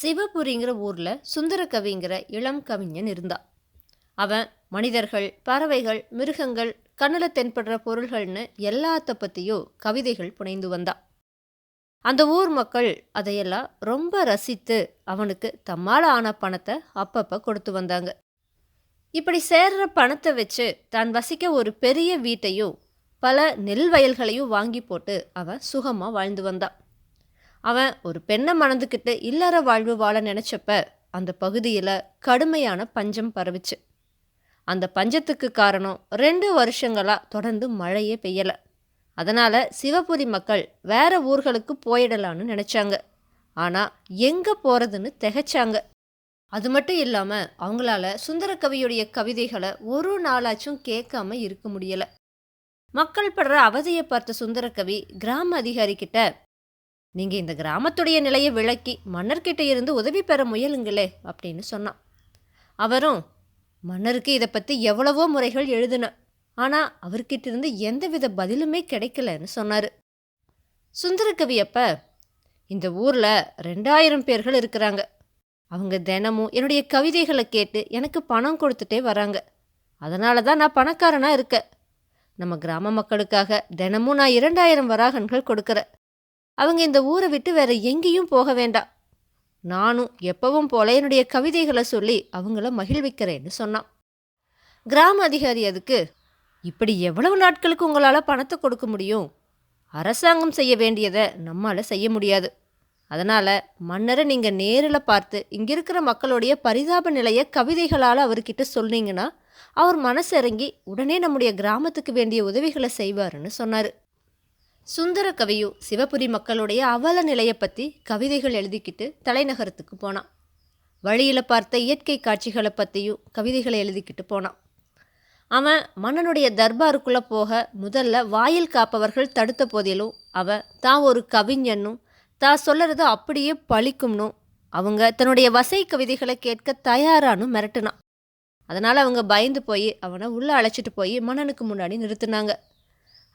சிவபுரிங்கிற ஊரில் சுந்தரகவிங்கிற இளம் கவிஞன் இருந்தான் அவன் மனிதர்கள் பறவைகள் மிருகங்கள் கண்ணில் தென்படுற பொருள்கள்னு எல்லாத்த பற்றியும் கவிதைகள் புனைந்து வந்தான் அந்த ஊர் மக்கள் அதையெல்லாம் ரொம்ப ரசித்து அவனுக்கு தம்மால் ஆன பணத்தை அப்பப்போ கொடுத்து வந்தாங்க. இப்படி சேர்ற பணத்தை வச்சு தான் வசிக்க ஒரு பெரிய வீட்டையும் பல நெல் வயல்களையும் வாங்கி போட்டு அவன் சுகமாக வாழ்ந்து வந்தான். அவன் ஒரு பெண்ணை மணந்துக்கிட்டு இல்லற வாழ்வு வாழ நினச்சப்ப அந்த பகுதியில் கடுமையான பஞ்சம் பரவிச்சு. அந்த பஞ்சத்துக்கு காரணம் ரெண்டு வருஷங்களாக தொடர்ந்து மழையே பெய்யலை. அதனால் சிவபுரி மக்கள் வேற ஊர்களுக்கு போயிடலான்னு நினச்சாங்க. ஆனால் எங்கே போகிறதுன்னு திகைச்சாங்க. அது மட்டும் இல்லாமல் அவங்களால சுந்தரகவியுடைய கவிதைகளை ஒரு நாளாச்சும் கேட்காம இருக்க முடியலை. மக்கள் படுற அவதியை பார்த்த சுந்தரகவி கிராம அதிகாரி கிட்ட நீங்க இந்த கிராமத்துடைய நிலையை விளக்கி மன்னர்கிட்ட இருந்து உதவி பெற முயலுங்களே அப்படின்னு சொன்னான். அவரும் மன்னருக்கு இதை பற்றி எவ்வளவோ முறைகள் எழுதின ஆனால் அவர்கிட்ட இருந்து எந்தவித பதிலுமே கிடைக்கலன்னு சொன்னார். சுந்தரகவி அப்போ இந்த ஊரில் ரெண்டாயிரம் பேர்கள் இருக்கிறாங்க. அவங்க தினமும் என்னுடைய கவிதைகளை கேட்டு எனக்கு பணம் கொடுத்துட்டே வராங்க. அதனால தான் நான் பணக்காரனாக இருக்கேன். நம்ம கிராம மக்களுக்காக தினமும் நான் இரண்டாயிரம் வராகன்கள் கொடுக்குறேன். அவங்க இந்த ஊரை விட்டு வேற எங்கேயும் போக வேண்டாம். நானும் எப்பவும் போல என்னுடைய கவிதைகளை சொல்லி அவங்கள மகிழ்விக்கிறேன்னு சொன்னான். கிராம அதிகாரி அதுக்கு இப்படி எவ்வளவு நாட்களுக்கு உங்களால் பணத்தை கொடுக்க முடியும்? அரசாங்கம் செய்ய வேண்டியதை நம்மால் செய்ய முடியாது. அதனால் மன்னரை நீங்கள் நேரில் பார்த்து இங்கே இருக்கிற மக்களுடைய பரிதாப நிலையை கவிதைகளால் அவர்கிட்ட சொன்னீங்கன்னா அவர் மனசிறங்கி உடனே நம்முடைய கிராமத்துக்கு வேண்டிய உதவிகளை செய்வாருன்னு சொன்னார். சுந்தர கவியும் சிவபுரி மக்களுடைய அவல நிலையை பற்றி கவிதைகள் எழுதிக்கிட்டு தலைநகரத்துக்கு போனான். வழியில் பார்த்த இயற்கை காட்சிகளை பற்றியும் கவிதைகளை எழுதிக்கிட்டு போனான். அவன் மன்னனுடைய தர்பாருக்குள்ளே போக முதல்ல வாயில் காப்பவர்கள் தடுத்த போதிலும் அவன் தான் ஒரு கவிஞனும் தான் சொல்லறத அப்படியே பழிக்கும்னும் அவங்க தன்னுடைய வசை கவிதைகளை கேட்க தயாரானு மிரட்டினான். அதனால் அவங்க பயந்து போய் அவனை உள்ளே அழைச்சிட்டு போய் மன்னனுக்கு முன்னாடி நிறுத்தினாங்க.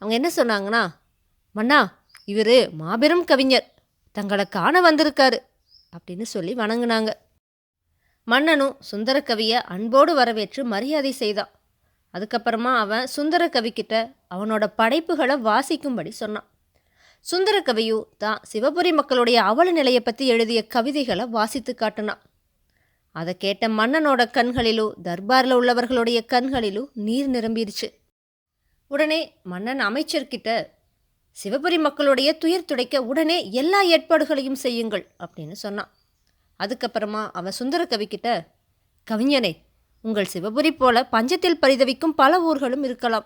அவங்க என்ன சொன்னாங்கன்னா மன்னா இவர் மாபெரும் கவிஞர். தங்களை காண வந்திருக்காரு அப்படின்னு சொல்லி வணங்கினாங்க. மன்னனும் சுந்தர கவியை அன்போடு வரவேற்று மரியாதை செய்தான். அதுக்கப்புறமா அவன் சுந்தர கவிக்கிட்ட அவனோட படைப்புகளை வாசிக்கும்படி சொன்னான். சுந்தரக்கவியும் தான் சிவபுரி மக்களுடைய அவல நிலையை பற்றி எழுதிய கவிதைகளை வாசித்து காட்டினான். அதை கேட்ட மன்னனோட கண்களிலும் தர்பாரில் உள்ளவர்களுடைய கண்களிலும் நீர் நிரம்பிடுச்சு உடனே மன்னன் அமைச்சர்கிட்ட சிவபுரி மக்களுடைய துயர் துடைக்க உடனே எல்லா ஏற்பாடுகளையும் செய்யுங்கள் அப்படின்னு சொன்னான். அதுக்கப்புறமா அவன் சுந்தர கவிக்கிட்ட கவிஞனே உங்கள் சிவபுரி போல பஞ்சத்தில் பரிதவிக்கும் பல ஊர்களும் இருக்கலாம்.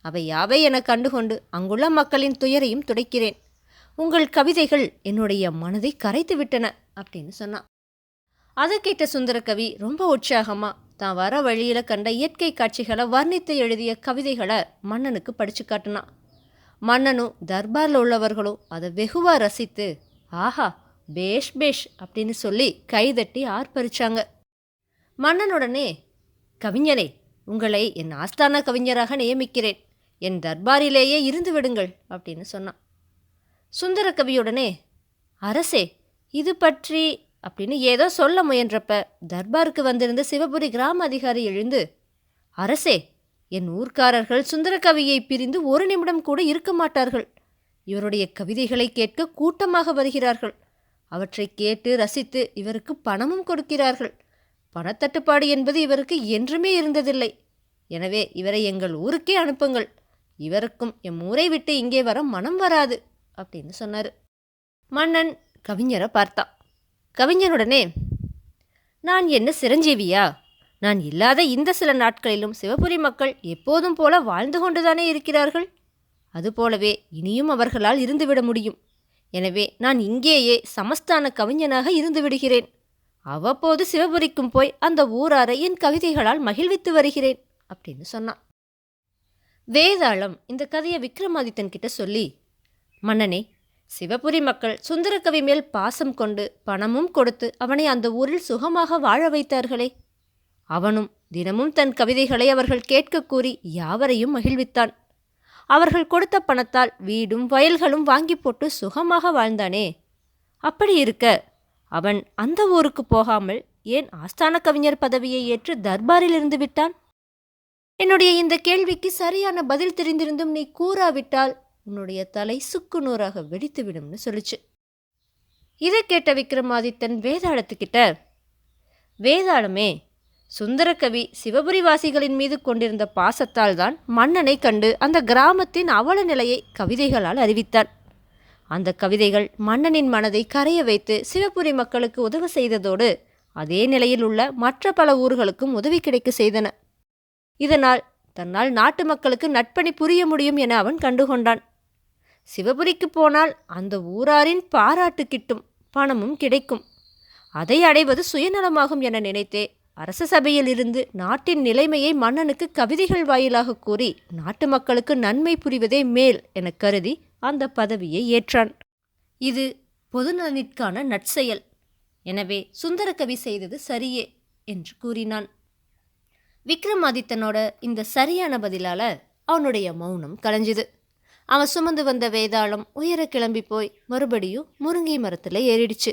அவை யாவை என கண்டுகொண்டு அங்குள்ள மக்களின் துயரையும் துடைக்கிறேன். உங்கள் கவிதைகள் என்னுடைய மனதை கரைத்து விட்டன அப்படின்னு சொன்னான். அதை கேட்ட சுந்தரகவி ரொம்ப உற்சாகமாக தான் வர வழியில் கண்ட இயற்கை காட்சிகளை வர்ணித்து எழுதிய கவிதைகளை மன்னனுக்கு படித்து காட்டினான். மன்னனும் தர்பாரில் உள்ளவர்களும் அதை வெகுவாக ரசித்து ஆஹா பேஷ் பேஷ் அப்படின்னு சொல்லி கைதட்டி ஆர்ப்பரிச்சாங்க. மன்னனுடனே கவிஞனே உங்களை என் ஆஸ்தான கவிஞராக நியமிக்கிறேன். என் தர்பாரிலேயே இருந்து விடுங்கள் அப்படின்னு சொன்னான். சுந்தர கவியுடனே அரசே இது பற்றி அப்படின்னு ஏதோ சொல்ல முயன்றப்ப தர்பாருக்கு வந்திருந்த சிவபுரி கிராம அதிகாரி எழுந்து அரசே என் ஊர்க்காரர்கள் சுந்தரகவியை பிரிந்து ஒரு நிமிடம் கூட இருக்க மாட்டார்கள். இவருடைய கவிதைகளை கேட்க கூட்டமாக வருகிறார்கள். அவற்றை கேட்டு ரசித்து இவருக்கு பணமும் கொடுக்கிறார்கள். பணத்தட்டுப்பாடு என்பது இவருக்கு என்றுமே இருந்ததில்லை. எனவே இவரை எங்கள் ஊருக்கே அனுப்புங்கள். இவருக்கும் எம் ஊரை விட்டு இங்கே வர மனம் வராது அப்படின்னு சொன்னார். மன்னன் கவிஞரை பார்த்தான் கவிஞனுடனே நான் என்ன சிரஞ்சீவியா? நான் இல்லாத இந்த சில நாட்களிலும் சிவபுரி மக்கள் எப்போதும் போல வாழ்ந்து கொண்டுதானே இருக்கிறார்கள்? அதுபோலவே இனியும் அவர்களால் இருந்துவிட முடியும். எனவே நான் இங்கேயே சமஸ்தான கவிஞனாக இருந்து விடுகிறேன் அவ்வப்போது சிவபுரிக்கும் போய் அந்த ஊராரை என் கவிதைகளால் மகிழ்வித்து வருகிறேன் அப்படின்னு சொன்னான். வேதாளம் இந்த கதையை விக்ரமாதித்தன் கிட்ட சொல்லி மன்னனே சிவபுரி மக்கள் சுந்தரக்கவி மேல் பாசம் கொண்டு பணமும் கொடுத்து அவனை அந்த ஊரில் சுகமாக வாழ வைத்தார்களே. அவனும் தினமும் தன் கவிதைகளை அவர்கள் கேட்க கூறி யாவரையும் மகிழ்வித்தான். அவர்கள் கொடுத்த பணத்தால் வீடும் வயல்களும் வாங்கி போட்டு சுகமாக வாழ்ந்தானே. அப்படி இருக்க அவன் அந்த ஊருக்கு போகாமல் ஏன் ஆஸ்தான கவிஞர் பதவியை ஏற்று தர்பாரில் இருந்து விட்டான்? என்னுடைய இந்த கேள்விக்கு சரியான பதில் தெரிந்திருந்தும் நீ கூறாவிட்டால் உன்னுடைய தலை சுக்கு நூறாக வெடித்துவிடும்னு சொல்லிச்சு சொல்லுச்சு. இதை கேட்ட விக்ரமாதித்தன் வேதாளத்துக்கிட்ட வேதாளமே சுந்தரகவி சிவபுரிவாசிகளின் மீது கொண்டிருந்த பாசத்தால் தான் மன்னனை கண்டு அந்த கிராமத்தின் அவல நிலையை கவிதைகளால் அறிவித்தார். அந்த கவிதைகள் மன்னனின் மனதை கரைய வைத்து சிவபுரி மக்களுக்கு உதவி செய்ததோடு அதே நிலையில் உள்ள மற்ற பல ஊர்களுக்கும் உதவி கிடைக்க செய்தன. இதனால் தன்னால் நாட்டு மக்களுக்கு நட்பணி புரிய முடியும் என அவன் கண்டுகொண்டான். சிவபுரிக்கு போனால் அந்த ஊராரின் பாராட்டு கிட்டும் பணமும் கிடைக்கும். அதை அடைவது சுயநலமாகும் என நினைத்தே அரச சபையில் இருந்து நாட்டின் நிலைமையை மன்னனுக்கு கவிதைகள் வாயிலாக கூறி நாட்டு மக்களுக்கு நன்மை புரிவதே மேல் என கருதி அந்த பதவியை ஏற்றான். இது பொதுநலனிற்கான நற்செயல். எனவே சுந்தரகவி செய்தது சரியே என்று கூறினான். விக்ரமாதித்தனோட இந்த சரியான பதிலால அவனுடைய மௌனம் கலைஞ்சுது. அவன் சுமந்து வந்த வேதாளம் உயர கிளம்பி போய் மறுபடியும் முருங்கை மரத்தில் ஏறிடுச்சு.